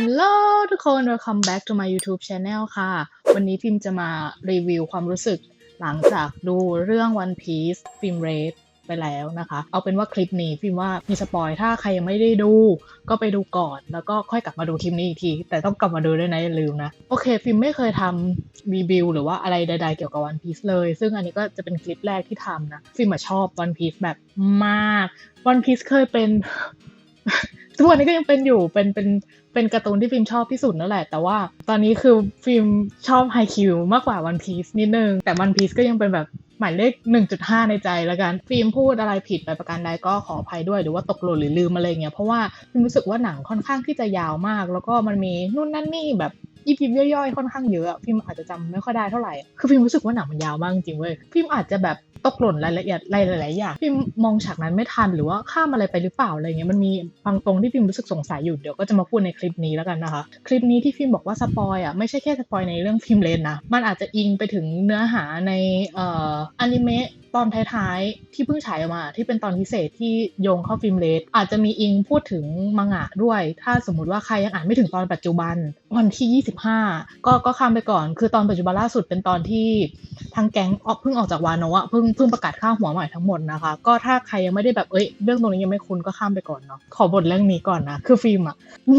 ฮัลโหลทุกคน welcome back to my YouTube channel ค่ะ วันนี้พิมจะมารีวิวความรู้สึกหลังจากดูเรื่อง One Piece ฟิล์มเรดไปแล้วนะคะ เอาเป็นว่าคลิปนี้ฟิล์มว่ามีสปอยถ้าใครยังไม่ได้ดู ก็ไปดูก่อน แล้วก็ค่อยกลับมาดูคลิปนี้อีกที แต่ต้องกลับมาดูด้วยนะอย่าลืมนะ โอเคฟิล์มไม่เคยทำรีวิวหรือว่าอะไรใดๆเกี่ยวกับ One Piece เลย ซึ่งอันนี้ก็จะเป็นคลิปแรกที่ทำนะฟิมชอบ One Piece แบบมาก One Piece เคยเป็นทุกวันนี้ก็ยังเป็นอยู่เป็นเป็น เป็นการ์ตูนที่ฟิล์มชอบที่สุดนั่นแหละ แต่ว่าตอนนี้คือฟิล์มชอบไฮคิวมากกว่าวันพีซนิดนึง แต่วันพีซก็ยังเป็นแบบหมายเลข 1.5 ในใจแล้วกัน ฟิล์มพูดอะไรผิดไปประการใดก็ขออภัยด้วย หรือว่าตกหล่นหรือลืมอะไรเงี้ย เพราะว่าฟิล์มรู้สึกว่าหนังค่อนข้างที่จะยาวมาก แล้วก็มันมีนู่นนั่นนี่แบบ ยิบยิบย่อยๆค่อนข้างเยอะอะฟิล์มอาจจะจำไม่ค่อยได้เท่าไหร่คือฟิล์มรู้สึกว่าหนังมันยาวมากจริงเว้ยฟิล์มอาจจะแบบตกหล่นรายละเอียดหลายๆอย่างฟิล์มมองฉากนั้นไม่ทันหรือว่าข้ามอะไรไปหรือเปล่าอะไรเงี้ยมันมีบางตรงที่ฟิล์มรู้สึกสงสัยอยู่เดี๋ยวก็จะมาพูดในคลิปนี้แล้วกันนะคะคลิปนี้ที่ฟิล์มบอกว่าสปอยอะไม่ใช่แค่สปอยในเรื่องฟิล์มเลนนะมันอาจจะอิงไปถึงเนื้อหาในเอ่ออนิเมะ อนท้ายๆ ที่เพิ่งฉายมาที่เป็นตอนพิเศษที่โยงเข้าฟิล์มเลสอาจจะมีอิงพูดถึงมังงะด้วย ถ้าสมมติว่าใครยังอ่านไม่ถึงตอนปัจจุบันวันที่ 25 ก็ก็ข้ามไปก่อน คือตอนปัจจุบันล่าสุดเป็นตอนที่ทางแก๊งออกเพิ่งออกจากวานโนะเพิ่งเพิ่งประกาศค่าหัวใหม่ทั้งหมดนะคะ ก็ถ้าใครยังไม่ได้แบบเอ้ยเรื่องตรงนี้ยังไม่คุ้นก็ข้ามไปก่อนเนาะขอบทเรื่องนี้ก่อนนะคือฟิล์มอะอื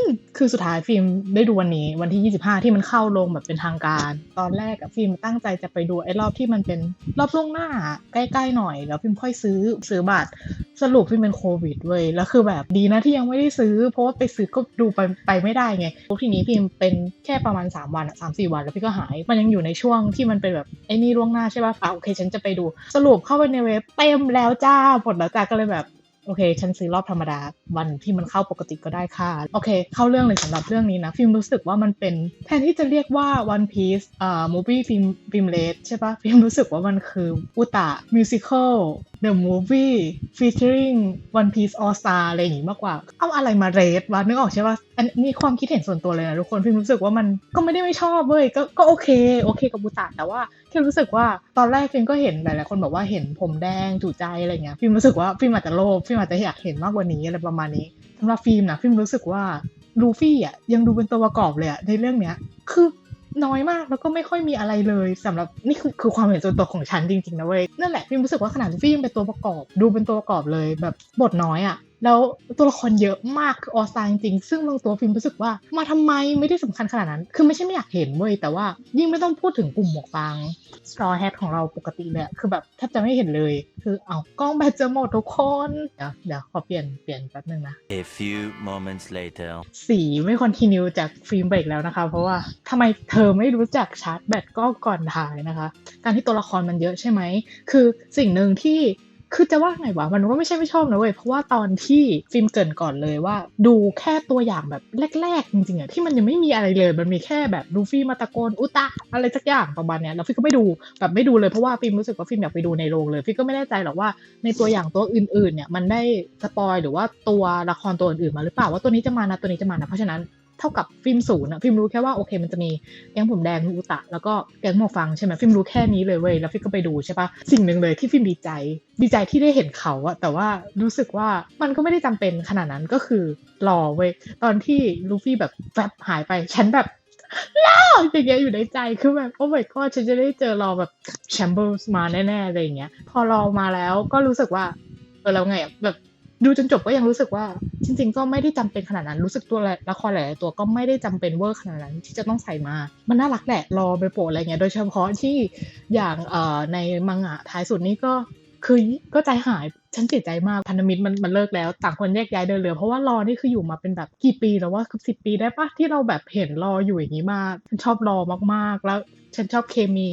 มคือสุดท้ายฟิล์มได้ดูวันนี้วันที่ 25 ที่มันเข้าลงแบบเป็นทางการ ตอนแรกอะฟิล์มตั้งใจจะไปดูไอ้รอบที่มันเป็นรอบล่วงหน้าใกล้ๆหน่อย แล้วฟิล์มค่อยซื้อซื้อบัตรสรุปฟิล์มเป็นโควิดเว้ยแล้วคือแบบดีนะที่ยังไม่ได้ซื้อ เพราะว่าไปซื้อก็ดูไปไปไม่ได้ไงทีนี้ฟิล์มเป็นแค่ประมาณ 3 วันอะสามสี่วันแล้วพี่ก็หาย มันยังอยู่ในช่วงที่มันเป็นแบบไอ้นี่ล่วงหน้าใช่ป่ะอะโอเคฉันจะไปดู สรุปเข้าไปในเว็บเต็มแล้วจ้าหมดแล้วจ้าก็เลยแบบ โอเค ฉันซื้อรอบธรรมดา วันที่มันเข้าปกติก็ได้ค่ะ โอเค เข้าเรื่องเลยสำหรับเรื่องนี้นะ ฟิล์มรู้สึกว่ามันเป็น แทนที่จะเรียกว่า One Piece อ่า movie ฟิล์มฟิล์มเลดใช่ปะฟิล์มรู้สึกว่ามันคืออุตะ musical the movie featuring One Piece All Star อะไรอย่างงี้มากกว่า เอาอะไรมาเรทวะนึกออกใช่ปะอันนี้ความคิดเห็นส่วนตัวเลยนะทุกคน ฟิล์มรู้สึกว่ามันก็ไม่ได้ไม่ชอบเว้ย ก็ก็โอเค โอเคกับอุตะแต่ว่าแค่รู้สึกว่าตอนแรกฟิล์มก็เห็นหลายๆคนบอกว่าเห็นผมแดงถูใจอะไรเงี้ยฟิล์มรู้สึกว่าฟิล์มอาจจะโลภฟิล์มอาจจะอยากเห็นมากกว่านี้อะไรประมาณนี้สำหรับฟิล์มนะฟิล์มรู้สึกว่าลูฟี่อะยังดูเป็นตัวประกอบเลยอะในเรื่องเนี้ยคือน้อยมากแล้วก็ไม่ค่อยมีอะไรเลยสำหรับนี่คือคือความเห็นส่วนตัวของฉันจริงๆนะเว้ยนั่นแหละฟิล์มรู้สึกว่าขนาดลูฟี่ยังเป็นตัวประกอบ ดูเป็นตัวประกอบเลยแบบบทน้อยอะ แล้วตัวละครเยอะมากคือออสตาจริงๆซึ่งบางตัวฟิล์มรู้สึกว่ามาทำไมไม่ได้สำคัญขนาดนั้น คือไม่ใช่ไม่อยากเห็นเว้ยแต่ว่ายิ่งไม่ต้องพูดถึงกลุ่มหมวกฟาง straw hat ของเราปกติเลยอะคือแบบแทบจะไม่เห็นเลย คือเอากล้องแบตจะหมดทุกคน เดี๋ยวเดี๋ยวขอเปลี่ยนเปลี่ยนแป๊บนึงนะ A few moments later. สีไม่คอนติเนียจากฟิล์มเบรกแล้วนะคะ เพราะว่าทำไมเธอไม่รู้จักชาร์จแบตก็ก่อนถ่ายนะคะ การที่ตัวละครมันเยอะใช่ไหมคือสิ่งหนึ่งที่ คือจะว่าไงวะมันก็ไม่ใช่ไม่ชอบนะเว้ยเพราะว่าตอนที่ฟิล์มเกินก่อนเลยว่า ดูแค่ตัวอย่างแบบแรกๆจริงๆอะที่มันยังไม่มีอะไรเลยมันมีแค่แบบลูฟี่มาตะโกนอุตะอะไรสักอย่างประมาณเนี้ยแล้วฟิล์มก็ไม่ดูแบบไม่ดูเลยเพราะว่าฟิล์มรู้สึกว่าฟิล์มอยากไปดูในโรงเลยฟิล์มก็ไม่แน่ใจหรอกว่าในตัวอย่างตัวอื่นๆเนี่ยมันได้สปอยหรือว่าตัวละครตัวอื่นๆมาหรือเปล่าว่าตัวนี้จะมานะตัวนี้จะมานะเพราะฉะนั้น เท่ากับฟิล์มศูนย์อะฟิล์มรู้แค่ว่าโอเค มันจะมีแก๊งผมแดงอุตะ แล้วก็แก๊งหมวกฟังใช่ไหมฟิล์มรู้แค่นี้เลยเว้ยแล้วฟิล์มก็ไปดูใช่ปะสิ่งหนึ่งเลยที่ฟิล์มดีใจ ดีใจที่ได้เห็นเขาอะแต่ว่ารู้สึกว่ามันก็ไม่ได้จำเป็นขนาดนั้นก็คือรอเว้ยตอนที่ลูฟี่แบบแฟบหายไปฉันแบบล่าอย่างเงี้ยอยู่ในใจคือแบบโอ้ my god ฉันจะได้เจอรอแบบแชมเบอร์มาแน่ๆอะไรอย่างเงี้ย พอรอมาแล้วก็รู้สึกว่าเออแล้วไงแบบ ดูจนจบก็ยังรู้สึกว่า จริง ๆ ก็ไม่ได้จำเป็นขนาดนั้น รู้สึกตัวละครหลายๆตัวก็ไม่ได้จำเป็นเวอร์ขนาดนั้นที่จะต้องใส่มา มันน่ารักแหละรอไปโปรอะไรเงี้ย โดยเฉพาะที่อย่างเอ่อในมังงะท้ายสุดนี้ก็คือก็ใจหายฉันเสียใจมากพันธมิตรมันมันเลิกแล้ว ต่างคนแยกย้ายเดินเรือเพราะว่ารอนี่คืออยู่มาเป็นแบบกี่ปีแล้วว่าคือสิบปีได้ปะที่เราแบบเห็นรออยู่อย่างนี้มากฉันชอบรอมากๆ แล้วฉันชอบเคมี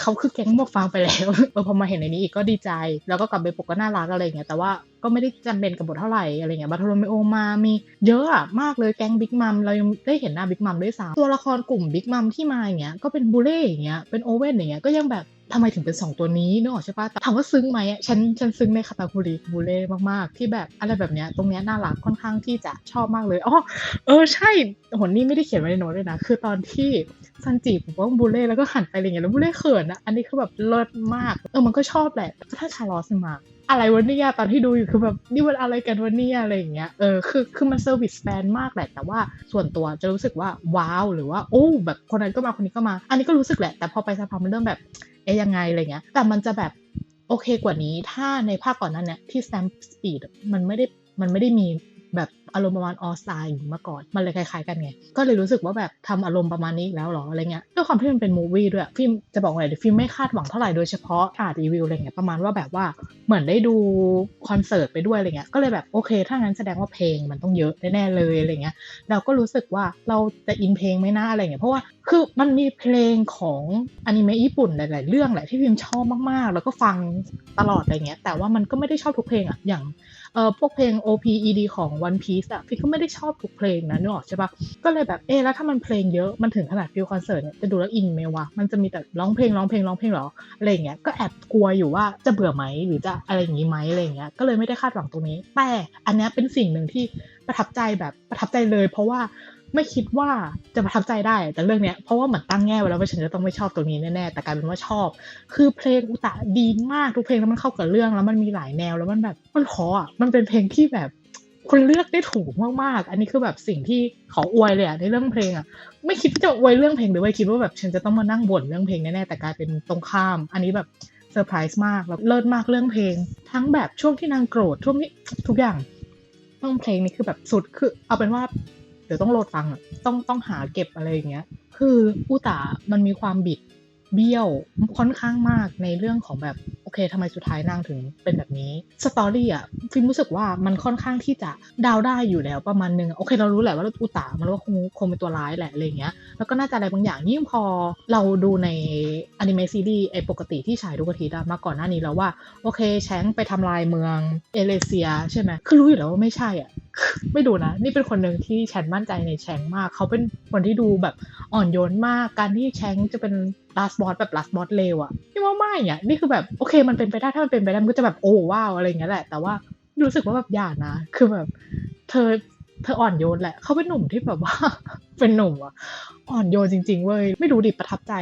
เขาคือแก๊งหมวกฟางไปแล้วเออพอมาเห็นในนี้อีกก็ดีใจ แล้วก็กลับไปปกก็น่ารักอะไรเงี้ยแต่ว่า ก็ไม่ได้จำเป็นกับบทเท่าไหร่อะไรเงี้ยบัตโทโรเมโอมามีเยอะมากเลยแก๊งบิ๊กมัมเรายังได้เห็นหน้าบิ๊กมัมด้วยซ้ำตัวละครกลุ่มบิ๊กมัมที่มาอย่างเงี้ยก็เป็นบูเล่อย่างเงี้ยเป็นโอเว่นอย่างเงี้ยก็ยังแบบทำไมถึงเป็น 2 ตัวนี้นึกออกใช่ปะแต่ถามว่าซึ้งไหมอะฉันฉันซึ้งในคาตาคุริบูเล่มากๆ ที่แบบอะไรแบบเนี้ยตรงเนี้ยน่ารักค่อนข้างที่จะชอบมากเลยอ๋อเออใช่หนนี่ไม่ได้เขียนไว้ในโน้ตเลยนะ คือตอนที่ซันจิผมว่าบูเล่แล้วก็หันไปอะไรเงี้ยแล้วบูเล่เขินอะอันนี้คือแบบเลิศมากเออมันก็ชอบแหละถ้าชาลอสมาอะไรวะเนี่ยตอนที่ดูอยู่คือแบบนี่มันอะไรกันวะเนี่ยอะไรอย่างเงี้ยเออคือคือมันเซอร์วิสแฟนมากแหละแต่ว่าส่วนตัวจะรู้สึกว่าว้าวหรือว่าโอ้แบบคนนั้นก็มาคนนี้ก็มา อันนี้ก็รู้สึกแหละ แต่พอไปสักพักมันเริ่มแบบเอ๊ยยังไงอะไรเงี้ยแต่มันจะแบบโอเคกว่านี้ถ้าในภาคก่อนนั้นเนี่ยที่ Stamp Speed มันไม่ได้มันไม่ได้มี แบบอารมณ์ประมาณออสไตล์อยู่มาก่อน มันเลยคล้ายๆกันไง ก็เลยรู้สึกว่าแบบทำอารมณ์ประมาณนี้แล้วหรออะไรเงี้ยด้วยความที่มันเป็นมูวี่ด้วยฟิล์มจะบอกว่าไงเดี๋ยวฟิล์มไม่คาดหวังเท่าไหร่โดยเฉพาะอ่านรีวิวอะไรเงี้ยประมาณว่าแบบว่าเหมือนได้ดูคอนเสิร์ตไปด้วยอะไรเงี้ยก็เลยแบบโอเค ถ้างั้นแสดงว่าเพลงมันต้องเยอะแน่ๆเลยอะไรเงี้ยเราก็รู้สึกว่าเราจะอินเพลงไหม่น่าอะไรเงี้ยเพราะว่าคือมันมีเพลงของอนิเมะญี่ปุ่นหลาย ๆ เรื่องแหละที่พิมชอบมากๆ แล้วก็ฟังตลอดอะไรเงี้ยแต่ว่ามันก็ไม่ได้ชอบทุกเพลงอะอย่าง เออพวกเพลง OP ED ของ One Piece อะฟิมก็ไม่ได้ชอบทุกเพลงนะนึกออกใช่ปะก็เลยแบบเออแล้วถ้ามันเพลงเยอะมันถึงขนาดฟิลคอนเสิร์ตเนี่ยจะดูแล้วอินไหมวะมันจะมีแต่ร้องเพลงร้องเพลงร้องเพลงเหรออะไรเงี้ยก็แอบกลัวอยู่ว่าจะเบื่อไหมหรือจะอะไรอย่างงี้ไหมอะไรเงี้ยก็เลยไม่ได้คาดหวังตรงนี้ แต่อันนี้เป็นสิ่งหนึ่งที่ประทับใจแบบประทับใจเลย เพราะว่า ไม่คิดว่าจะประทับใจได้แต่เรื่องเนี้ยเพราะว่าเหมือนตั้งแง่ไว้แล้วว่าฉันจะต้องไม่ชอบตรงนี้แน่ๆแต่กลายเป็นว่าชอบ คือเพลงอุตะดีมากทุกเพลงแล้วมันเข้ากับเรื่องแล้วมันมีหลายแนวแล้วมันแบบมันขออะมันเป็นเพลงที่แบบคุณเลือกได้ถูกมากๆ อันนี้คือแบบสิ่งที่ขออวยเลยอะในเรื่องเพลงอะไม่คิดจะอวยเรื่องเพลงเลยเว้ยคิดว่าแบบฉันจะต้องมานั่งบ่นเรื่องเพลงแน่ๆแต่กลายเป็นตรงข้าม อันนี้แบบเซอร์ไพรส์มากแล้วเลิศมากเรื่องเพลง ทั้งแบบช่วงที่นางโกรธช่วงนี้ทุกอย่างเรื่องเพลงนี่คือแบบสุดคือ เอาเป็นว่า เดี๋ยวต้องโหลดฟังอะต้องต้องหาเก็บอะไรอย่างเงี้ย คืออุตามันมีความบิดเบี้ยวค่อนข้างมากในเรื่องของแบบโอเคทำไมสุดท้ายนางถึงเป็นแบบนี้สตอรี่อะฟิล์มรู้สึกว่ามันค่อนข้างที่จะดาวได้อยู่แล้วประมาณนึงโอเคเรารู้แหละว่าอุตามันว่าคงคงเป็นตัวร้ายแหละอะไรเงี้ยแล้วก็น่าจะอะไรบางอย่างยิ่งพอเราดูในอนิเมะซีรีส์ไอปกติที่ฉายทุกอาทิตย์มาก่อนหน้านี้แล้วว่า โอเคแชงไปทำลายเมืองเอเลเซีย ใช่ไหมคือรู้อยู่แล้วว่าไม่ใช่อะ ไม่ดูนะ นี่เป็นคนหนึ่งที่แชนมั่นใจในแชงมาก เขาเป็นคนที่ดูแบบอ่อนโยนมาก การที่แชงจะเป็นลาสบอสแบบลาสบอสเลวอะนี่ว่าไม่อะนี่คือแบบโอเค มันเป็นไปได้ถ้ามันเป็นไปได้มันก็จะแบบโอ้ว้าวอะไรเงี้ยแหละ แต่ว่ารู้สึกว่าแบบอย่านะ คือแบบ เธอเธออ่อนโยนแหละ เขาเป็นหนุ่มที่แบบว่า เป็นหนุ่มอะอ่อนโยนจริงๆเว้ย ไม่รู้ดิประทับใจ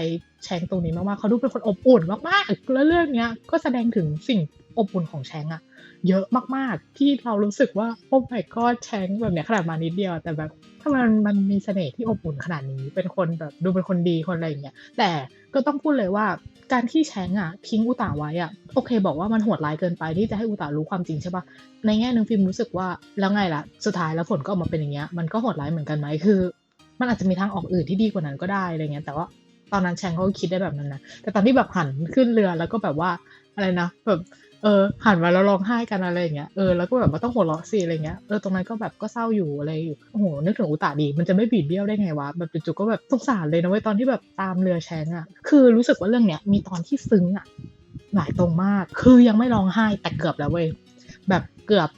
แชงตรงนี้มากๆเขาดูเป็นคนอบอุ่นมากๆแล้วเรื่องเนี้ยก็แสดงถึงสิ่ง อบอุ่นของแชงอะเยอะมากๆ ที่เรารู้สึกว่าโอ้ my god แชงแบบเนี้ยขนาดมานิดเดียว แต่แบบถ้ามันมันมีเสน่ห์ที่อบอุ่นขนาดนี้เป็นคนแบบดูเป็นคนดีคนอะไรอย่างเงี้ยแต่ก็ต้องพูดเลยว่าการที่แชงอะทิ้งอุตาไว้อะโอเค บอกว่ามันโหดร้ายเกินไปที่จะให้อุตารู้ความจริงใช่ปะในแง่หนึ่งฟิล์มรู้สึกว่าแล้วไงล่ะสุดท้ายแล้วผลก็ออกมาเป็นอย่างเงี้ยมันก็โหดร้ายเหมือนกันไหมคือ มันอาจจะมีทางออกอื่นที่ดีกว่านั้นก็ได้อะไรเงี้ยแต่ว่าตอนนั้นแชงเขาก็คิดได้แบบนั้นนะแต่ตอนที่แบบหันขึ้นเรือแล้วก็แบบว่าอะไรนะแบบ เออหันมาแล้วร้องไห้กันอะไรอย่างเงี้ยเออแล้วก็แบบว่าต้องหัวเราะสิอะไรเงี้ยเออตรงนั้นก็แบบก็เศร้าอยู่อะไรอยู่โอ้โหนึกถึงอุตาดีมันจะไม่บีดเบี้ยวได้ไงวะแบบจู่ๆก็แบบสงสารเลยนะเว้ยตอนที่แบบตามเรือแชงอะคือรู้สึกว่าเรื่องเนี้ยมีตอนที่ซึ้งอะหลายตรงมาก คือยังไม่ร้องไห้แต่เกือบแล้วเว้ยแบบเกือบ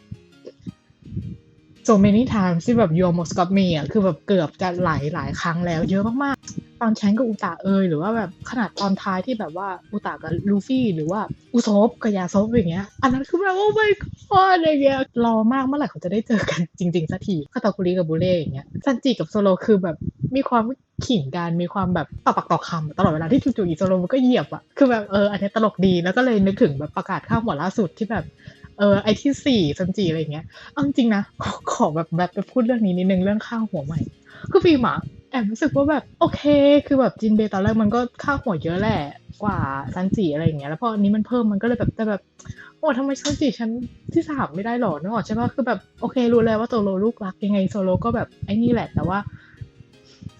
so many times ที่แบบ you almost got me อะคือแบบเกือบจะหลายหลายครั้งแล้ว เยอะมากๆ ตอนแชงกับอุตาเอยหรือว่าแบบขนาดตอนท้ายที่แบบว่าอุตากับลูฟี่หรือว่าอุซบกับยาซบอย่างเงี้ย อันนั้นคือแบบโอ้ my god อะไรเงี้ยรอมากเมื่อไหร่เขาจะได้เจอกันจริงๆสักทีคาตาคุริกับบูเล่อย่างเงี้ยซันจิกับโซโลคือแบบมีความขิงกันมีความแบบต่อปากต่อคำตลอดเวลาที่จู่ๆอีโซโลมันก็เหยียบอะคือแบบเอออันนี้ตลกดีแล้วก็เลยนึกถึงแบบประกาศข้าวหัวล่าสุดที่แบบ เออไอที่สี่ซันจิอะไรเงี้ยเอาจริงนะขอขอแบบแบบไปพูดเรื่องนี้นิดนึงเรื่องข้าวหัวใหม่คือฟิล์มอะแอบรู้สึกว่าแบบโอเค คือแบบจินเบยตอนแรกมันก็ข้าวหัวเยอะแหละกว่าซันจิอะไรอย่างเงี้ยแล้วพออันนี้มันเพิ่มมันก็เลยแบบแต่แบบโอ้ทำไมซันจิฉันที่สามไม่ได้หรอนึกออกใช่ปะคือแบบโอเค รู้แล้วว่าโซโลลูกรักยังไงโซโลก็แบบไอ้นี่แหละแต่ว่า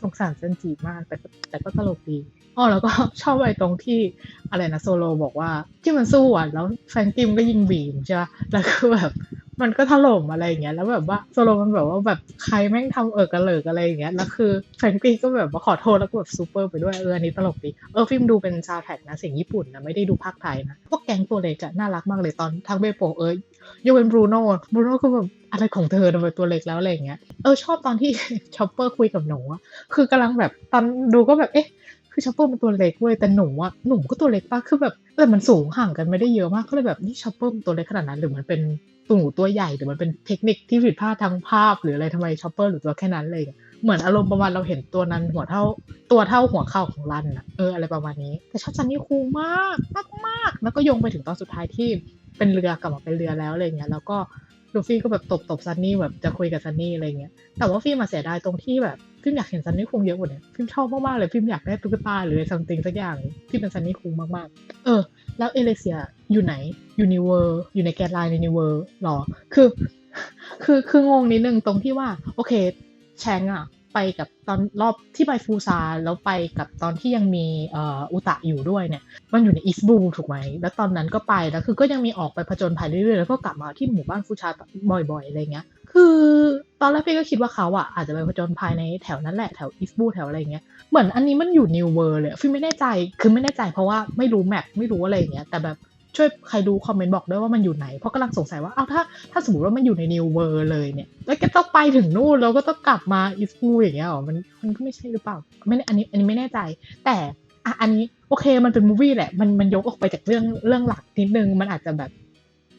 สงสารซันจิมากแต่แต่ก็ตลกดี อ๋อแล้วก็ชอบไอ้ตรงที่อะไรนะโซโลบอกว่าที่มันสู้อะแล้วแฟรงกิมก็ยิงบีมใช่ปะแล้วก็แบบมันก็ถล่มอะไรอย่างเงี้ย แล้วแบบว่าโซโลมันแบบว่าแบบใครแม่งทำเออกระเหลิกอะไรอย่างเงี้ย แล้วคือแฟรงกี้ก็แบบว่าขอโทษแล้วก็แบบซูเปอร์ไปด้วยเอออันนี้ตลกดี เออฟิล์มดูเป็นซาวแท็กนะเสียงญี่ปุ่นนะไม่ได้ดูภาคไทยนะ พวกแก๊งตัวเล็กอะน่ารักมากเลยตอนทั้งเบโปเอ้ยยกเว้นบรูโน่บรูโน่ก็แบบอะไรของเธอทำไมตัวเล็กแล้วอะไรอย่างเงี้ย เออชอบตอนที่ชอปเปอร์คุยกับหนูอะคือกำลังแบบตอนดูก็แบบเอ๊ะ คือชอปเปอร์มันตัวเล็กเว้ยแต่หนูอะหนุ่มก็ตัวเล็กปะคือแบบแต่มันสูงห่างกันไม่ได้เยอะมากก็เลยแบบนี่ชอปเปอร์มันตัวเล็กขนาดนั้นหรือมันเป็นตัวหนูตัวใหญ่หรือมันเป็นเทคนิคที่ผิดพลาดทางภาพ หรืออะไรทำไมชอปเปอร์หรือตัวแค่นั้นเลยเหมือนอารมณ์ประมาณเราเห็นตัวนั้นหัวเท่าตัวเท่าหัวเข่าของรันอะเอออะไรประมาณนี้ แต่ชอบซันนี่คูมากมากมากแล้วก็ยงไปถึงตอนสุดท้ายที่เป็นเรือกลับมาเป็นเรือแล้วอะไรเงี้ยแล้วก็ลูฟี่ก็แบบตบตบซันนี่แบบจะคุยกับซันนี่อะไรเงี้ยแต่ว่าฟิล์มมาเสียดายตรงที่แบบ ฟิมอยากเห็นซันนี่คุงเยอะกว่านี้ฟิมชอบมากๆเลยฟิมอยากได้ตุ๊กตาหรือซัมติงสักอย่างที่เป็นซันนี่คุงมากๆ เออ แล้วเอเลเซียอยู่ไหนอยู่ในเวอร์อยู่ในแกนไลน์ในนิเวอร์หรอ คือ คือคืองงนิดนึงตรงที่ว่า โอเค แชงอะไปกับตอนรอบที่ไปฟูซาแล้วไปกับตอนที่ยังมีอุตะอยู่ด้วยเนี่ย มันอยู่ในอีสบูถูกไหม แล้วตอนนั้นก็ไปแล้วคือก็ยังมีออกไปผจญภัยเรื่อยๆ แล้วก็กลับมาที่หมู่บ้านฟูชาบ่อยๆ อะไรเงี้ย คือ ตอนแรกพี่ก็คิดว่าเขาอะอาจจะไปผจญภัยในแถวนั้นแหละแถวอีสบูแถวอะไรเงี้ยเหมือนอันนี้มันอยู่นิวเวอร์เลยฟิลไม่แน่ใจคือไม่แน่ใจเพราะว่าไม่รู้แมปไม่รู้อะไรเงี้ยแต่แบบช่วยใครดูคอมเมนต์บอกด้วยว่ามันอยู่ไหน เพราะกำลังสงสัยว่า เอ้าถ้าถ้าสมมติว่ามันอยู่ในนิวเวอร์เลยเนี่ย แล้วก็ต้องไปถึงนู่นแล้วก็ต้องกลับมาอีสบูอย่างเงี้ยหรอมันมันก็ไม่ใช่หรือเปล่า ไม่แน่อันนี้อันนี้ไม่แน่ใจ แต่อะอันนี้โอเคมันเป็นมูวี่แหละมันมันยกออกไปจากเรื่องเรื่องหลักนิดนึงมันอาจจะแบบ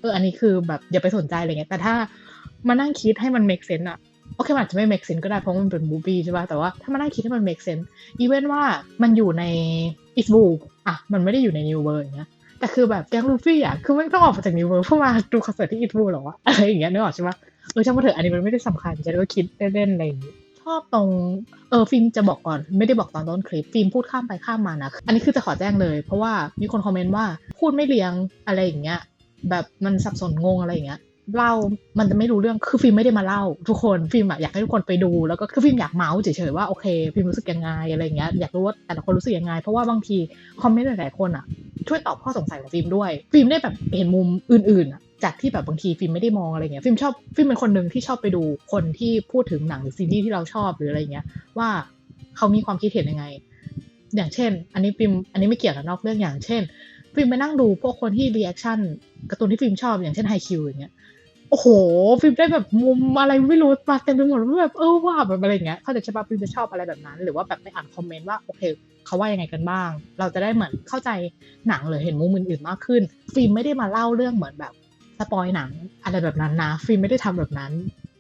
เอออันนี้คือแบบอย่าไปสนใจอะไรเงี้ยแต่ถ้า มานั่งคิดให้มัน make sense อะโอเคมันอาจจะไม่ make sense ก็ได้เพราะมันเป็นมูฟี่ใช่ป่ะแต่ว่าถ้ามานั่งคิดให้มัน make sense อีเวนว่ามันอยู่ในอีสบูอะมันไม่ได้อยู่ในนิวเวอร์อย่างเงี้ยแต่คือแบบแก๊งลูฟี่อะคือไม่ต้องออกมาจากนิวเวอร์เพื่อมาดูคอนเสิร์ตที่อีสบูหรอวะอะไรอย่างเงี้ยนึกออกใช่ป่ะเออช่างมาเถอะอันนี้มันไม่ได้สำคัญจะได้คิดเล่นๆอะไรอย่างงี้ชอบตรงเออฟิล์มจะบอกก่อน ไม่ได้บอกตอนต้นคลิปฟิล์มพูดข้ามไปข้ามมานะอันนี้คือจะขอแจ้งเลย เพราะว่ามีคนคอมเมนต์ว่าพูดไม่เรียงอะไรอย่างเงี้ยแบบมันสับสนงงอะไรอย่างเงี้ย เล่ามันจะไม่รู้เรื่องคือฟิล์มไม่ได้มาเล่า ทุกคนฟิล์มอะอยากให้ทุกคนไปดู แล้วก็คือฟิล์มอยากเมาส์เฉยๆว่าโอเคฟิล์มรู้สึกยังไงอะไรอย่างเงี้ยอยากรู้ว่าแต่ละคนรู้สึกยังไง เพราะว่าบางทีคอมเมนต์หลายๆคนอะช่วยตอบข้อสงสัยของฟิล์มด้วย ฟิล์มได้แบบเห็นมุมอื่นๆจากที่แบบบางทีฟิล์มไม่ได้มองอะไรเงี้ยฟิล์มชอบฟิล์มเป็นคนหนึ่งที่ชอบไปดูคนที่พูดถึงหนังหรือซีรีส์ที่เราชอบหรืออะไรเงี้ยว่าเขามีความคิดเห็นยังไง อย่างเช่น อันนี้ฟิล์มอันนี้ไม่เกี่ยวกับนอกเรื่องอย่างเช่นฟิล์มไปนั่งดูพวกคนที่รีแอคชั่นการ์ตูนที่ฟิล์มชอบอย่างเช่นไฮคิวอย่างเงี้ย โอ้โห ฟิล์มได้แบบมุมอะไรไม่รู้มาเต็มไปหมดแบบเออว่าแบบอะไรเงี้ยเขาใจะใช่ปะฟิล์มจะชอบอะไรแบบนั้น หรือว่าแบบไปอ่านคอมเมนต์ว่าโอเคเขาว่ายังไงกันบ้าง เราจะได้เหมือนเข้าใจหนังหรือเห็นมุมอื่นๆมากขึ้น ฟิล์มไม่ได้มาเล่าเรื่องเหมือนแบบสปอยหนังอะไรแบบนั้นนะ ฟิล์มไม่ได้ทำแบบนั้น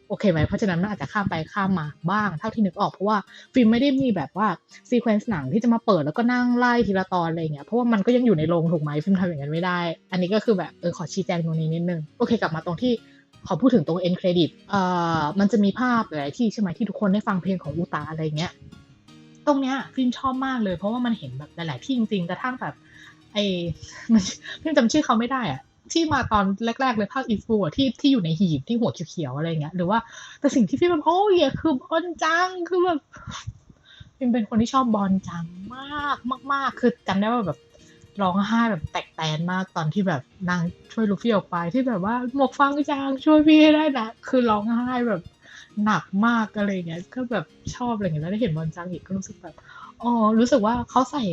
โอเคไหมเพราะฉะนั้นมันอาจจะข้ามไปข้ามมาบ้างเท่าที่นึกออกเพราะว่าฟิล์มไม่ได้มีแบบว่าซีเควนซ์หนังที่จะมาเปิดแล้วก็นั่งไล่ทีละตอนอะไรเงี้ยเพราะว่ามันก็ยังอยู่ในโรงถูกไหมฟิล์มทำอย่างนั้นไม่ได้ อันนี้ก็คือแบบเออขอชี้แจงตรงนี้นิดนึงโอเคกลับมาตรงที่ ขอพูดถึงตรงเอ็นเครดิตเอ่อมันจะมีภาพหลายที่ใช่ไหมที่ทุกคนได้ฟังเพลงของอูตาอะไรเงี้ย ตรงเนี้ยฟิล์มชอบมากเลยเพราะว่ามันเห็นแบบหลาย ๆ ที่จริงๆกระทั่งแบบไอ้มันฟิล์มจำชื่อเขาไม่ได้อะที่มาตอนแรก ๆ เลยภาคอีฟูอะที่ที่อยู่ในหีบที่หัวเขียวๆอะไรเงี้ยหรือว่าแต่สิ่งที่ฟิล์มแบบโอ้ยคือบอลจังคือแบบฟิล์มเป็นคนที่ชอบบอลจังมากมาก ๆ คือจำได้ว่าแบบ ร้องไห้แบบแตกแตนมากตอนที่แบบนางช่วยลูฟี่ออกไปที่แบบว่าหมวกฟังจังช่วยพี่ให้ได้นะคือร้องไห้แบบหนักมากอะไรเงี้ยก็แบบชอบอะไรเงี้ยแล้วได้เห็นบอลจังอีกก็รู้สึกแบบอ๋อรู้สึกว่าเขาใส่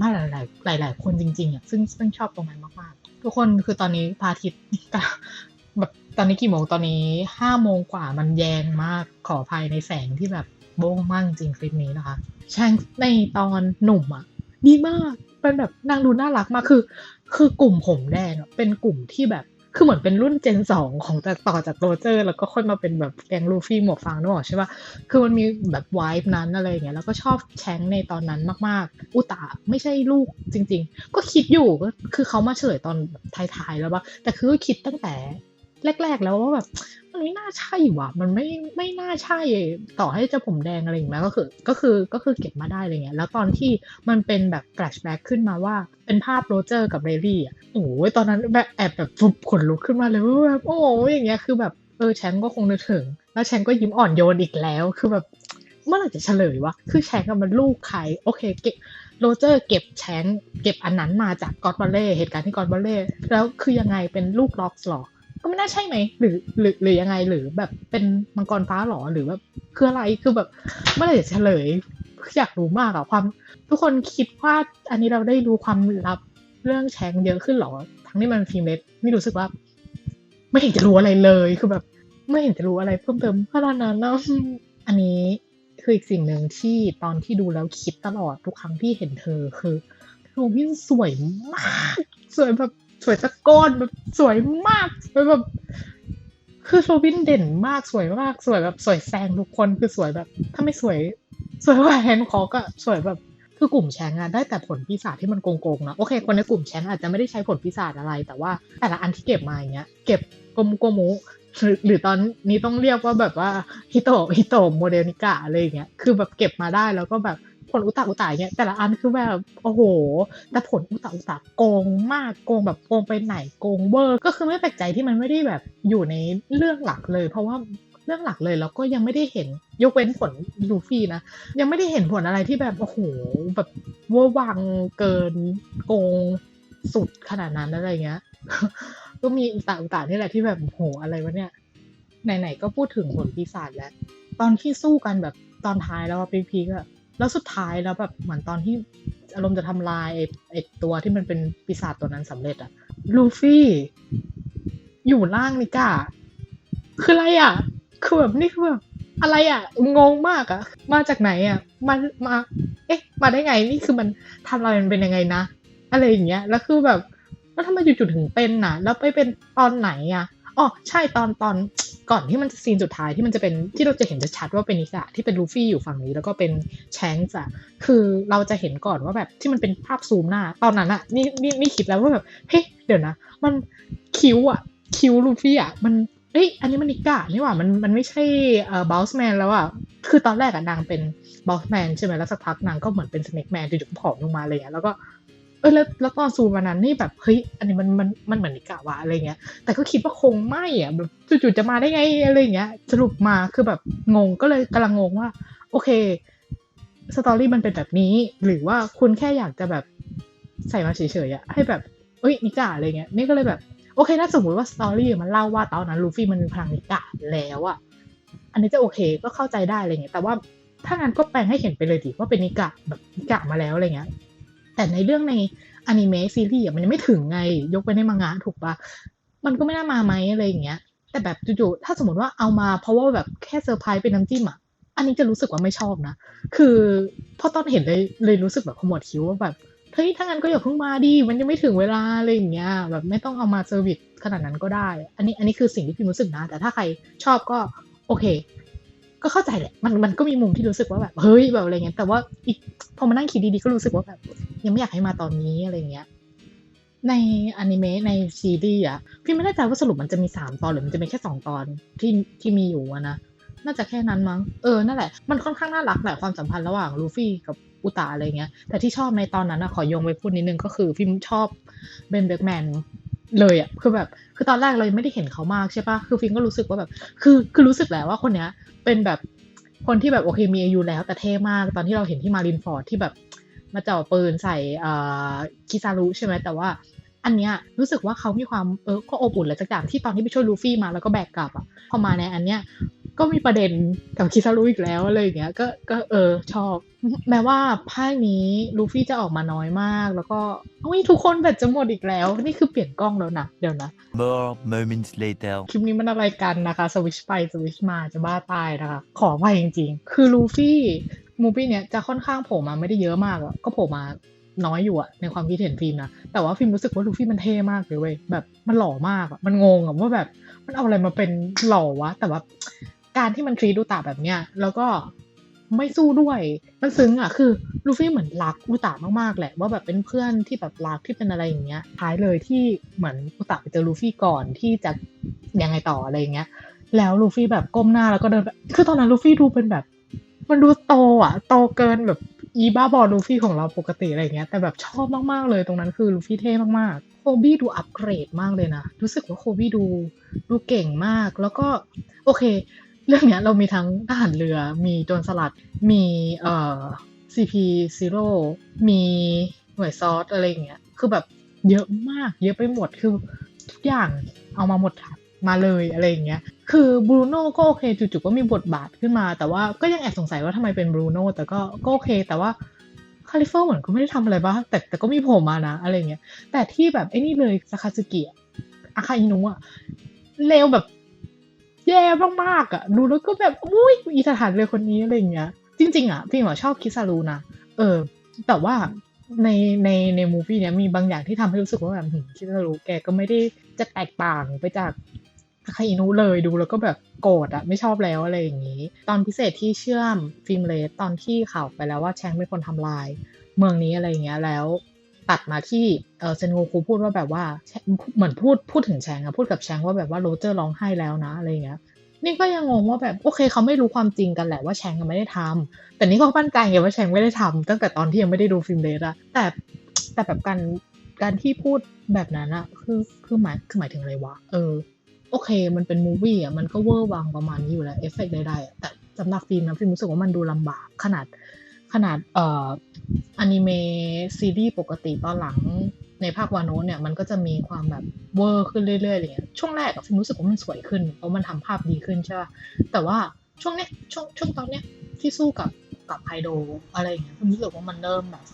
มาหลายหลายคนจริงๆอะซึ่งซึ่งชอบตรงนั้นมากๆ ทุกคนคือตอนนี้พาทิตย์แบบตอนนี้กี่โมงตอนนี้ห้าโมงกว่ามันแยงมากขออภัยในแสงที่แบบโบ้งมากจริงคลิปนี้นะคะแชงในตอนหนุ่มอะ ดีมากเป็นแบบนางดูน่ารักมากคือ คือกลุ่มผมแดงเป็นกลุ่มที่แบบคือเหมือนเป็นรุ่นเจนสองของแต่ต่อจากโรเจอร์ แล้วก็ค่อยมาเป็นแบบแกงลูฟี่หมวกฟางนึกออกใช่ปะคือมันมีแบบวายนั้นอะไรอย่างเงี้ยแล้วก็ชอบแชงในตอนนั้นมากๆ อุตาไม่ใช่ลูกจริง ๆ ก็คิดอยู่ก็คือเขามาเฉลยตอนท้ายๆแล้วปะแต่คือคิดตั้งแต่ แรก ๆ แล้วว่าแบบมันไม่น่าใช่ว่ะ มันไม่ไม่น่าใช่ต่อให้จะผมแดงอะไรอย่างเงี้ยก็คือก็คือก็คือเก็บมาได้อะไรเงี้ยแล้วตอนที่มันเป็นแบบแฟลชแบ็กขึ้นมาว่าเป็นภาพโรเจอร์กับเรลี่อะโอ้ยตอนนั้นแบบแอบแบบฟุบขนลุกขึ้นมาเลยว่าแบบโอ้ยอย่างเงี้ยคือแบบเออแชงก็คงนึกถึง แล้วแชงก็ยิ้มอ่อนโยนอีกแล้วคือแบบเมื่อไหร่จะเฉลยวะคือแชงกับมันลูกใครโอเคเก็บโรเจอร์เก็บแชงเก็บอันนั้นมาจากกอดบัลเล่เหตุการณ์ที่กอดบัลเล่แล้วคือยังไงเป็นลูกล็อกหรอ ก็ไม่น่าใช่ไหมหรือหรือหรือยังไงหรือแบบเป็นมังกรฟ้าหรอหรือแบบคืออะไรคือแบบเมื่อไหร่จะเฉลยอยากรู้มากอะความ ทุกคนคิดว่าอันนี้เราได้รู้ความลับเรื่องแชงเยอะขึ้นหรอ ทั้งที่มันฟิล์มเล็กไม่รู้สึกว่า ไม่เห็นจะรู้อะไรเลยคือแบบ ไม่เห็นจะรู้อะไรเพิ่มเติมขนาดนั้นนะอันนี้คืออีกสิ่งหนึ่งที่ตอนที่ดูแล้วคิดตลอดทุกครั้งที่เห็นเธอคือโรบินสวยมาก สวยแบบ สวยตะโกนแบบสวยมากสวยแบบ คือโรบินเด่นมากสวยมากสวยแบบสวยแซงทุกคนคือสวยแบบ ถ้าไม่สวย สวยกว่าแฮนด์คอกอะสวยแบบคือกลุ่มแชงอะได้แต่ผลปีศาจที่มันโกงๆนะโอเค คนในกลุ่มแชงอาจจะไม่ได้ใช้ผลปีศาจอะไร แต่ว่าแต่ละอันที่เก็บมาอย่างเงี้ย เก็บโกมุโกมุหรือหรือตอนนี้ต้องเรียกว่าแบบว่าฮิโตะฮิโตะโมเดลนิกะอะไรอย่างเงี้ยคือแบบเก็บมาได้แล้วก็แบบ ผลอุตะอุตะเงี้ยแต่ละอันคือแบบโอ้โห แต่ผลอุตะอุตะโกงมากโกงแบบโกงไปไหนโกงเวอร์ ก็คือไม่แปลกใจที่มันไม่ได้แบบอยู่ในเรื่องหลักเลย เพราะว่าเรื่องหลักเลยแล้วก็ยังไม่ได้เห็นยกเว้นผลลูฟี่นะ ยังไม่ได้เห็นผลอะไรที่แบบโอ้โหแบบเวอร์วังเกินโกงสุดขนาดนั้นอะไรเงี้ย ก็มีอุตะอุตะนี่แหละที่แบบโอ้โหอะไรวะเนี่ยไหนๆก็พูดถึงผลปีศาจแล้ว ตอนที่สู้กันแบบตอนท้ายแล้วอะพีกๆอะ แล้วสุดท้ายแล้วแบบเหมือนตอนที่อารมณ์จะทำลายไอ้ตัวที่มันเป็นปีศาจตัวนั้นสำเร็จอะลูฟี่ อยู่ล่างนี่ก้าคืออะไรอะคือแบบนี่คือแบบอะไรอะงงมากอะมาจากไหนอะมามา เอ๊ะ มาได้ไงนี่คือมันทำอะไรมันเป็นยังไงนะอะไรอย่างเงี้ยแล้วคือแบบแล้วทำไมจู่ๆถึงเป็นน่ะ แล้วไปเป็นตอนไหนอะ อ๋อใช่ตอนตอนก่อนที่มันจะซีนสุดท้ายที่มันจะเป็นที่เราจะเห็นชัดว่าเป็นนิสะที่เป็นลูฟี่อยู่ฝั่งนี้ แล้วก็เป็นแชงส์อะคือเราจะเห็นก่อนว่าแบบที่มันเป็นภาพซูมหน้า ตอนนั้นอะนี่นี่นี่คิดแล้วว่าแบบเฮ้ยเดี๋ยวนะ มันคิวอะคิวลูฟี่อะมันเอ้ยอันนี้มันนิกะนี่หว่ามันมันไม่ใช่เอ่อบอสแมนแล้วอะคือตอนแรกอะนางเป็นบอสแมนใช่ไหมแล้วสักพักนางก็เหมือนเป็นสเน็กแมนจู่ๆผอมลงมาเลยอะแล้วก็ เออแล้วแล้วตอนซูมวันนั้นนี่แบบเฮ้ยอันนี้มันมันมันเหมือนนิกะวะอะไรเงี้ย แต่ก็คิดว่าคงไม่อะแบบจู่ๆจะมาได้ไงอะไรเงี้ย สรุปมาคือแบบงงก็เลยกำลังงงว่า โอเคสตอรี่มันเป็นแบบนี้ หรือว่าคุณแค่อยากจะแบบใส่มาเฉยๆอะให้แบบเอ้ยนิกะอะไรเงี้ยนี่ก็เลยแบบโอเคถ้าสมมติว่าสตอรี่มันเล่าว่าตอนนั้นลูฟี่มันมีพลังนิกะแล้วอะอันนี้จะโอเคก็เข้าใจได้อะไรเงี้ยแต่ว่าถ้างั้นก็แปลงให้เห็นไปเลยดิว่าเป็นนิกะแบบนิกะมาแล้วอะไรเงี้ย แต่ในเรื่องในอนิเมะซีรีส์อะมันยังไม่ถึงไง ยกไปในมังงะถูกปะมันก็ไม่น่ามาไหมอะไรอย่างเงี้ย แต่แบบจู่ๆถ้าสมมติว่าเอามาเพราะว่าแบบแค่เซอร์ไพรส์เป็นน้ำจิ้มอะอันนี้จะรู้สึกว่าไม่ชอบนะ คือพอตอนเห็นเลยเลยรู้สึกแบบขมวดคิ้วว่าแบบเฮ้ยถ้างั้นก็อย่าเพิ่งมาดิมันยังไม่ถึงเวลาอะไรอย่างเงี้ยแบบไม่ต้องเอามาเซอร์วิสขนาดนั้นก็ได้ อันนี้อันนี้คือสิ่งที่พิมรู้สึกนะ แต่ถ้าใครชอบก็โอเค ก็เข้าใจแหละ มันมันก็มีมุมที่รู้สึกว่าแบบเฮ้ยแบบอะไรเงี้ย แต่ว่าอีกพอมานั่งคิดดีๆก็รู้สึกว่าแบบยังไม่อยากให้มาตอนนี้อะไรเงี้ย ในอนิเมะในซีรีส์อะพี่ไม่แน่ใจว่าสรุปมันจะมีสามตอนหรือมันจะมีแค่สองตอนที่ที่มีอยู่นะ น่าจะแค่นั้นมั้ง เออ นั่นแหละ มันค่อนข้างน่ารักแหละความสัมพันธ์ระหว่างลูฟี่กับอุตาอะไรเงี้ย แต่ที่ชอบในตอนนั้นอะขอโยงไปพูดนิดนึงก็คือพิมชอบเบนเบกแมน เลยอะคือแบบ คือตอนแรกเรายังไม่ได้เห็นเขามากใช่ปะคือฟิลก็รู้สึกว่าแบบ คือ คือรู้สึกแหละว่าคนเนี้ย เป็นแบบ คนที่แบบโอเคมีอายุแล้วแต่เท่มาก ตอนที่เราเห็นที่มารินฟอร์ดที่แบบ มาเจ่อปืนใส่อ่อคิซารุใช่ไหมแต่ว่า อันเนี้ยรู้สึกว่าเขามีความเออ ก็อบอุ่นอะไรสักอย่างที่ตอนที่ไปช่วยลูฟี่มาแล้วก็แบกกลับอะพอมาในอันเนี้ย ก็มีประเด็นกับคิซารุอีกแล้วอะไรอย่างเงี้ยก็ก็เออชอบ แม้ว่าภาคนี้ลูฟี่จะออกมาน้อยมาก แล้วก็โอ้ยทุกคนแบตจะหมดอีกแล้ว นี่คือเปลี่ยนกล้องแล้วนะ เดี๋ยวนะ More moments later. คลิปนี้มันอะไรกันนะคะ สวิชไป สวิชมาจะบ้าตายนะคะ ขออภัยจริง ๆ คือลูฟี่มูฟี่เนี้ยจะค่อนข้างโผล่มาไม่ได้เยอะมากอะก็โผล่มาน้อยอยู่อะในความคิดเห็นฟิล์มนะ แต่ว่าฟิล์มรู้สึกว่าลูฟี่มันเท่มากเลยเว้ยแบบมันหล่อมากอะมันงงอะว่าแบบมันเอาอะไรมาเป็นหล่อวะ แต่ว่า การที่มันทรีดูตาแบบเนี้ยแล้วก็ไม่สู้ด้วย มันซึ้งอะ คือลูฟี่เหมือนรักอุตามากๆแหละ ว่าแบบเป็นเพื่อนที่แบบรักที่เป็นอะไรอย่างเงี้ย ท้ายเลยที่เหมือนอุตาไปเจอลูฟี่ก่อนที่จะยังไงต่ออะไรอย่างเงี้ย แล้วลูฟี่แบบก้มหน้าแล้วก็เดิน คือตอนนั้นลูฟี่ดูเป็นแบบ มันดูโตอะ โตเกินแบบอีบ้าบอลูฟี่ของเราปกติอะไรอย่างเงี้ย แต่แบบชอบมากๆเลยตรงนั้นคือลูฟี่เท่มากๆ โคบี้ดูอัปเกรดมากเลยนะ รู้สึกว่าโคบี้ดูดูเก่งมาก แล้วก็โอเค เรื่องเนี้ยเรามีทั้งทหารเรือ มีโจรสลัด มีเอ่อ CP Zero มีหน่วยซอสอะไรอย่างเงี้ย คือแบบเยอะมาก เยอะไปหมด คือทุกอย่างเอามาหมดมาเลยอะไรอย่างเงี้ย คือบรูโน่ก็โอเคจู่ๆก็มีบทบาทขึ้นมา แต่ว่าก็ยังแอบสงสัยว่าทำไมเป็นบรูโน่ แต่ก็ก็โอเค แต่ว่าคาลิเฟอร์เหมือนก็ไม่ได้ทำอะไรบ้างแต่แต่ก็มีโผล่มานะ อะไรเงี้ย แต่ที่แบบไอ้นี่เลยซาคาซึกิอะอาคาอินุอะเลวแบบ แย่มากๆอะดูแล้วก็แบบอุ้ยอีสถานเลยคนนี้อะไรเงี้ย จริง ๆอะพี่หมอชอบคิซารุนะเออ แต่ว่าในในในมูฟี่เนี้ยมีบางอย่างที่ทำให้รู้สึกว่าแบบหืมคิซารุแกก็ไม่ได้จะแตกต่างไปจากอาคาอินุเลยดูแล้วก็แบบโกรธอะไม่ชอบแล้วอะไรอย่างนี้ ตอนพิเศษที่เชื่อมฟิล์มเลสตอนที่ข่าวไปแล้วว่าแชงเป็นคนทำลาย เมืองนี้อะไรอย่างเงี้ยแล้ว ตัดมาที่เออเซนโกคูพูดว่าแบบว่าเหมือนพูดพูดถึงแชงอะพูดกับแชงว่าแบบว่าโรเจอร์ร้องไห้แล้วนะอะไรอย่างเงี้ยนี่ก็ยังงงว่าแบบโอเคเขาไม่รู้ความจริงกันแหละว่าแชงไม่ได้ทำแต่นี่ก็มั่นใจไงว่าแชงไม่ได้ทำตั้งแต่ตอนที่ยังไม่ได้ดูฟิล์มเดทอะแต่แต่แบบการการที่พูดแบบนั้นอะคือคือหมายคือหมายถึงอะไรวะเออโอเค มันเป็นมูวี่อะมันก็เวอร์วังประมาณนี้อยู่แล้วเอฟเฟกต์ใดๆอะแต่สำหรับฟิล์มนะฟิล์มรู้สึกว่ามันดูลำบากขนาด ขนาดเอ่ออนิเมะซีรีส์ปกติตอนหลังในภาควาโนะเนี่ยมันก็จะมีความแบบเวอร์ขึ้นเรื่อยๆอะไรเงี้ยช่วงแรกอะฟิล์มรู้สึกว่ามันสวยขึ้นเพราะมันทำภาพดีขึ้นใช่ป่ะแต่ว่าช่วงเนี้ยช่วงช่วงตอนเนี้ยที่สู้กับกับไฮโดอะไรอย่างเงี้ยฟิล์มรู้สึกว่ามันเริ่มแบบ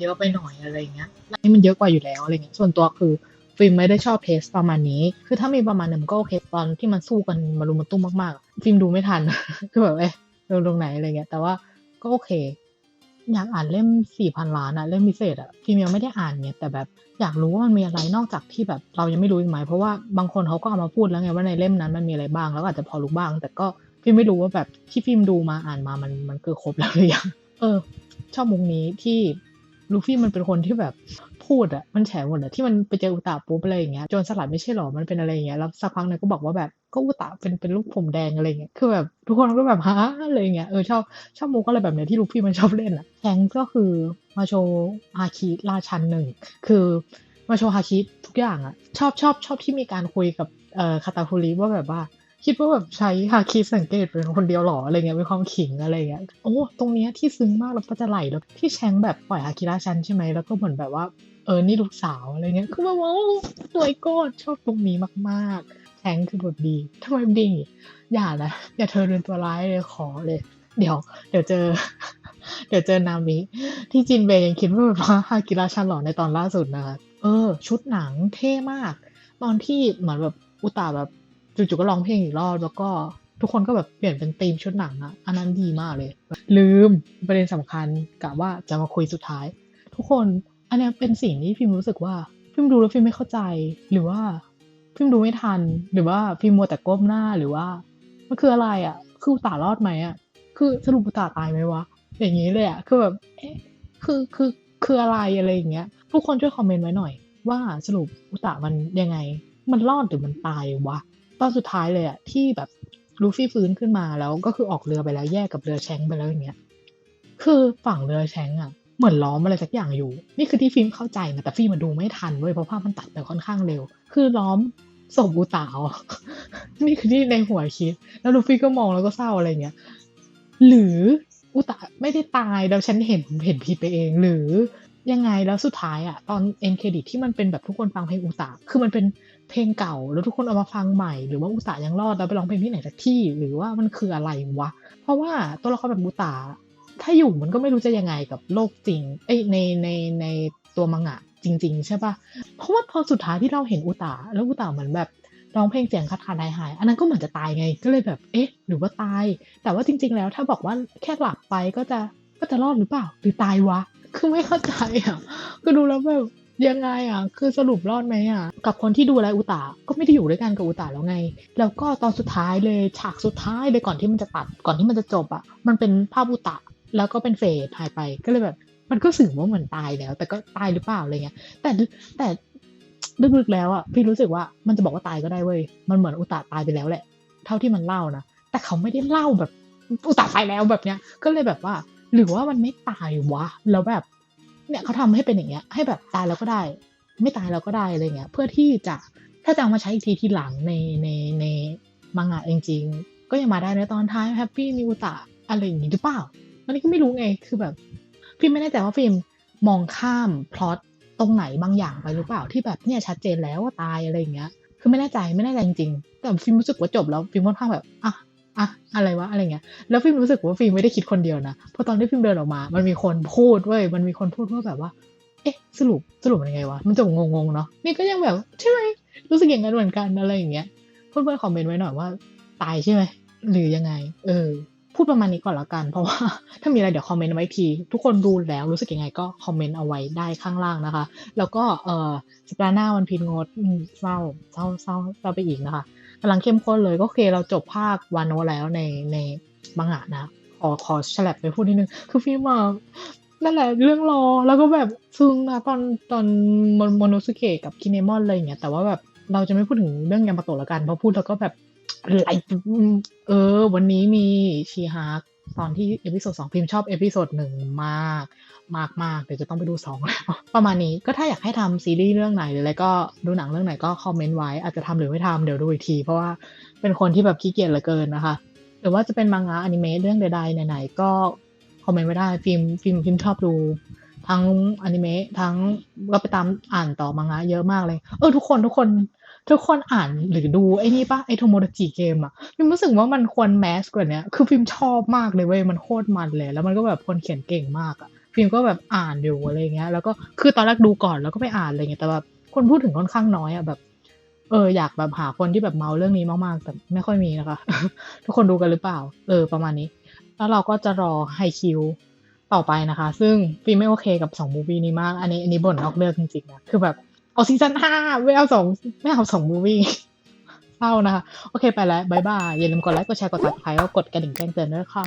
เยอะไปหน่อยอะไรอย่างเงี้ยนี่มันเยอะกว่าอยู่แล้วอะไรเงี้ยส่วนตัวคือฟิล์มไม่ได้ชอบเทสประมาณนี้ คือถ้ามีประมาณหนึ่งก็โอเคตอนที่มันสู้กันมารุมมาตุ้มมากๆ ฟิล์มดูไม่ทัน คือแบบเอ๊ะลงตรงไหนอะไรเงี้ย แต่ว่า ก็โอเค อยากอ่านเล่มสี่พันล้านอะเล่มพิเศษอะฟิล์มยังไม่ได้อ่านเนี่ยแต่แบบอยากรู้ว่ามันมีอะไรนอกจากที่แบบเรายังไม่รู้อีกไหมเพราะว่าบางคนเขาก็เอามาพูดแล้วไงว่าในเล่มนั้นมันมีอะไรบ้าง แล้วอาจจะพอรู้บ้าง แต่ก็ฟิล์มไม่รู้ว่าแบบที่ฟิล์มดูมาอ่านมามันมันคือครบแล้วหรือยังเออ ชอบมุกนี้ที่ลูฟี่มันเป็นคนที่แบบพูดอะมันแฉหมดอะที่มันไปเจออุตาปุ๊บอะไรอย่างเงี้ยโจรสลัดไม่ใช่หรอมันเป็นอะไรอย่างเงี้ยแล้วสักพักนึงก็บอกว่าแบบ ก็อุตาเป็นเป็นลูกผมแดงอะไรเงี้ยคือแบบทุกคนก็แบบฮะอะไรเงี้ยเออชอบชอบมุกอะไรแบบเนี้ยที่ลูฟี่มันชอบเล่นอะแทงก็คือมาโชว์ฮาคิราชันหนึ่งคือมาโชว์ฮาคิทุกอย่างอะชอบชอบชอบที่มีการคุยกับเอ่อคาตาคุริว่าแบบว่าคิดว่าแบบใช้ฮาคิสังเกตเป็นคนเดียวหรออะไรเงี้ยเป็นความขิงอะไรเงี้ยโอ้ตรงเนี้ยที่ซึ้งมากแล้วก็จะไหลแล้วที่แชงแบบปล่อยฮาคิราชันใช่ไหมแล้วก็เหมือนแบบว่าเออ นี่ลูกสาวอะไรเงี้ย คือแบบว่าโอ้สวยโกดชอบตรงนี้มาก ๆ แชงคือบบดีทำไมดีอย่านะอย่าเธอเป็นตัวร้ายเลยขอเลย เดี๋ยว เดี๋ยวเจอ เดี๋ยวเจอนามิที่จินเบย์ยังคิดว่าแบบว่าฮากิราชันหล่อในตอนล่าสุดนะคะเออ ชุดหนังเท่มาก ตอนที่เหมือนแบบอุตาแบบจู่ๆก็ร้องเพลงอีกรอบแล้วก็ทุกคนก็แบบเปลี่ยนเป็นธีมชุดหนังอะอันนั้นดีมากเลย ลืมประเด็นสำคัญกะว่าจะมาคุยสุดท้าย ทุกคนอันนี้เป็นสิ่งที่พิมรู้สึกว่าพิมดูแล้วพิมไม่เข้าใจ หรือว่า พิมดูไม่ทัน หรือว่าพิมมัวแต่ก้มหน้าหรือว่ามันคืออะไรอะคืออุตารอดไหมอะคือสรุปอุตาตายไหมวะ อย่างนี้เลยอะคือแบบเอ๊ะคือคือคืออะไรอะไรอย่างเงี้ย ทุกคนช่วยคอมเมนต์ไว้หน่อย ว่าสรุปอุตามันยังไง มันรอดหรือมันตายวะ ตอนสุดท้ายเลยอะที่แบบลูฟี่ฟื้นขึ้นมาแล้วก็คือออกเรือไปแล้วแยกกับเรือแชงไปแล้วอย่างเงี้ย คือฝั่งเรือแชงอะ เหมือนล้อมอะไรสักอย่างอยู่ นี่คือที่ฟิล์มเข้าใจนะแต่ฟิล์มมาดูไม่ทันเว้ยเพราะภาพมันตัดไปค่อนข้างเร็ว คือล้อมศพอุตาอะนี่คือที่ในหัวคิด แล้วลูฟี่ก็มองแล้วก็เศร้าอะไรเงี้ย หรืออุตาไม่ได้ตายแล้วฉันเห็นเห็นผิดไปเอง หรือยังไงแล้วสุดท้ายอะตอนเอ็นเครดิตที่มันเป็นแบบทุกคนฟังเพลงอุตาคือมันเป็นเพลงเก่าแล้วทุกคนเอามาฟังใหม่ หรือว่าอุตายังรอดแล้วไปร้องเพลงที่ไหนสักที่ หรือว่ามันคืออะไรวะ เพราะว่าตัวละครแบบอุตา ถ้าอยู่มันก็ไม่รู้จะยังไงกับโลกจริง เอ้ยในในในตัวมังงะจริง ๆ ใช่ปะเพราะว่าพอสุดท้ายที่เราเห็นอุตาแล้วอุตาเหมือนแบบร้องเพลงเสียงขาดขาดหายหาย อันนั้นก็เหมือนจะตายไง ก็เลยแบบ เอ๊ะ หรือว่าตาย แต่ว่าจริง ๆ แล้วถ้าบอกว่าแค่หลับไปก็จะก็จะรอดหรือเปล่า หรือตายวะ คือไม่เข้าใจอะ ก็ดูแล้วแบบยังไงอะ คือสรุปรอดไหมอะ กับคนที่ดูแลอุตาก็ไม่ได้อยู่ด้วยกันกับอุตาแล้วไง แล้วก็ตอนสุดท้ายเลยฉากสุดท้ายเลยก่อนที่มันจะตัด ก่อนที่มันจะจบอะ มันเป็นภาพอุตา แล้วก็เป็นเฟดหายไปก็เลยแบบ มันก็สื่อว่าเหมือนตายแล้ว แต่ก็ตายหรือเปล่าอะไรเงี้ย แต่แต่ลึกๆแล้วอะพี่รู้สึกว่ามันจะบอกว่าตายก็ได้เว้ยมันเหมือนอุตาตายไปแล้วแหละ เท่าที่มันเล่านะแต่เขาไม่ได้เล่าแบบอุตาตายแล้วแบบเนี้ย ก็เลยแบบว่า หรือว่ามันไม่ตายวะแล้วแบบ เนี่ยเขาทำให้เป็นอย่างเงี้ย ให้แบบตายแล้วก็ได้ ไม่ตายแล้วก็ได้อะไรเงี้ย เพื่อที่จะถ้าจะมาใช้อีกทีทีหลังในในในมังงะจริงๆก็ยังมาได้ในตอนท้ายแฮปปี้มีอุตาอะไรอย่างงี้หรือเปล่า อันนี้ก็ไม่รู้ไงคือแบบฟิล์มไม่แน่ใจว่าฟิล์มมองข้ามพล็อตตรงไหนบางอย่างไปหรือเปล่าที่แบบเนี่ยชัดเจนแล้วว่าตายอะไรอย่างเงี้ย คือไม่แน่ใจไม่แน่ใจจริงๆแต่ฟิล์มรู้สึกว่าจบแล้วฟิล์มค่อนข้างแบบอะอะอะไรวะอะไรเงี้ย แล้วฟิล์มรู้สึกว่าฟิล์มไม่ได้คิดคนเดียวนะ เพราะตอนที่ฟิล์มเดินออกมา มันมีคนพูดเว้ย มันมีคนพูดว่าแบบว่า เอ๊ะ สรุปสรุปมันยังไงวะ มันจะงงๆเนาะ นี่ก็ยังแบบใช่ไหมรู้สึกอย่างนั้นเหมือนกันอะไรอย่างเงี้ย เพื่อนๆคอมเมนต์ไว้หน่อยว่า ตายใช่ไหม หรือยังไง เออ พูดประมาณนี้ก่อนละกัน เพราะว่าถ้ามีอะไรเดี๋ยวคอมเมนต์ไว้ที ทุกคนดูแล้วรู้สึกยังไงก็คอมเมนต์เอาไว้ได้ข้างล่างนะคะ แล้วก็เออสัปดาห์หน้าวันพินงดอืมเศร้าเศร้าเศร้าเศร้าไปอีกนะคะกำลังเข้มข้นเลยก็โอเคเราจบภาควานโนแล้วในในมังงะนะขอขอฉลับไปพูดนิดนึงคือฟิล์มอะนั่นแหละเรื่องรอแล้วก็แบบซึ้งนะตอนตอนโมโมโนสุเกะกับคิเนมอนอะไรอย่างเงี้ยแต่ว่าแบบเราจะไม่พูดถึงเรื่องยามาโตะละกันเพราะพูดแล้วก็แบบ อไรเออ วันนี้มีชีฮาร์ตอนที่เอพิโซดสองพิมพ์ชอบเอพิโซดหนึ่งมาก มากมากเดี๋ยวจะต้องไปดูสองแล้ว ประมาณนี้ก็ถ้าอยากให้ทำซีรีส์เรื่องไหนหรืออะไรก็ดูหนังเรื่องไหนก็คอมเมนต์ไว้ อาจจะทำหรือไม่ทำเดี๋ยวดูอีกที เพราะว่าเป็นคนที่แบบขี้เกียจเหลือเกินนะคะหรือว่าจะเป็นมังงะอนิเมะเรื่องใดๆไหนๆก็คอมเมนต์ไว้ได้ฟิล์มฟิล์มฟิล์มชอบดู ทั้งอนิเมะทั้งก็ไปตามอ่านต่อมังงะเยอะมากเลย เออทุกคนทุกคน ทุกคนอ่านหรือดูไอ้นี่ปะไอ้โทโมดจิเกมอะฟิล์มรู้สึกว่ามันควรแมสกว่านี้คือฟิล์มชอบมากเลยเว้ยมันโคตรมันเลย แล้วมันก็แบบคนเขียนเก่งมากอะฟิล์มก็แบบอ่านอยู่อะไรเงี้ย แล้วก็คือตอนแรกดูก่อนแล้วก็ไปอ่านอะไรเงี้ยแต่แบบคนพูดถึงค่อนข้างน้อยอะแบบ เอออยากแบบหาคนที่แบบเมาเรื่องนี้มากๆ แต่ไม่ค่อยมีนะคะ ทุกคนดูกันหรือเปล่า เออ ประมาณนี้ แล้วเราก็จะรอไฮคิวต่อไปนะคะ ซึ่งฟิล์มไม่โอเคกับสองมูวี่นี้มาก อันนี้อันนี้บ่นนอกเรื่องจริงๆนะ คือแบบ เอาซีซั่นห้าไม่เอาสองไม่เอาสองมูวี่เศร้านะคะ โอเคไปแล้วบายบาย อย่าลืมกดไลค์ กดแชร์ กดติดตามแล้วกดกระดิ่งแจ้งเตือนด้วยค่ะ